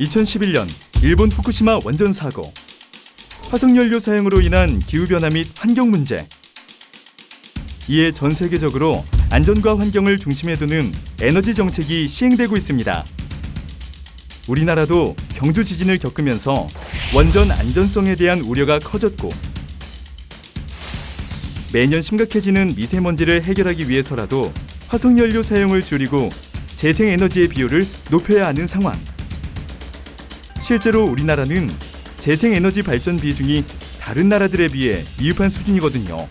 2011년 일본 후쿠시마 원전 사고, 화석연료 사용으로 인한 기후 변화 및 환경 문제. 이에 전 세계적으로 안전과 환경을 중심에 두는 에너지 정책이 시행되고 있습니다. 우리나라도 경주 지진을 겪으면서 원전 안전성에 대한 우려가 커졌고 매년 심각해지는 미세먼지를 해결하기 위해서라도 화석연료 사용을 줄이고 재생에너지의 비율을 높여야 하는 상황. 실제로 우리나라는 재생에너지 발전 비중이 다른 나라들에 비해 미흡한 수준이거든요.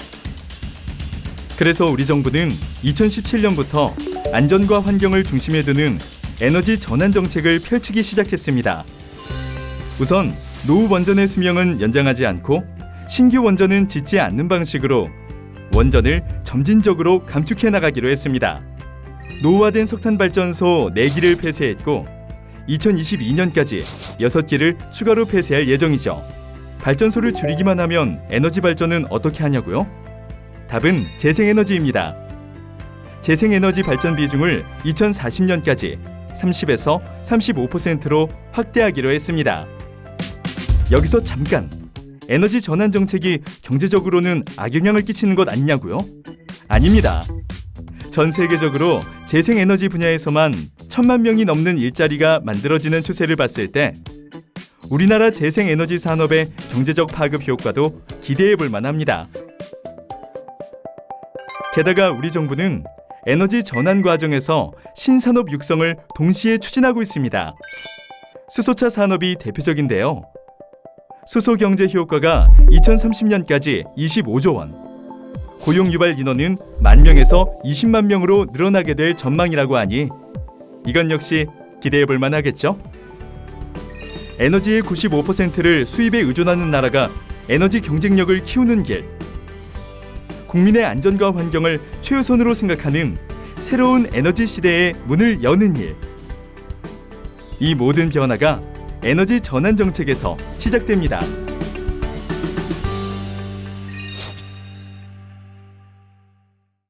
그래서 우리 정부는 2017년부터 안전과 환경을 중심에 두는 에너지 전환 정책을 펼치기 시작했습니다. 우선 노후 원전의 수명은 연장하지 않고 신규 원전은 짓지 않는 방식으로 원전을 점진적으로 감축해 나가기로 했습니다. 노후화된 석탄 발전소 4기를 폐쇄했고 2022년까지 6기를 추가로 폐쇄할 예정이죠. 발전소를 줄이기만 하면 에너지 발전은 어떻게 하냐고요? 답은 재생에너지입니다. 재생에너지 발전 비중을 2040년까지 30에서 35%로 확대하기로 했습니다. 여기서 잠깐 에너지 전환 정책이 경제적으로는 악영향을 끼치는 것 아니냐고요? 아닙니다. 전 세계적으로 재생에너지 분야에서만 천만 명이 넘는 일자리가 만들어지는 추세를 봤을 때 우리나라 재생에너지 산업의 경제적 파급 효과도 기대해 볼 만합니다. 게다가 우리 정부는 에너지 전환 과정에서 신산업 육성을 동시에 추진하고 있습니다. 수소차 산업이 대표적인데요. 수소 경제 효과가 2030년까지 25조 원. 고용 유발 인원은 만 명에서 20만 명으로 늘어나게 될 전망이라고 하니 이건 역시 기대해 볼 만하겠죠? 에너지의 95%를 수입에 의존하는 나라가 에너지 경쟁력을 키우는 길. 국민의 안전과 환경을 최우선으로 생각하는 새로운 에너지 시대의 문을 여는 일. 이 모든 변화가 에너지 전환 정책에서 시작됩니다.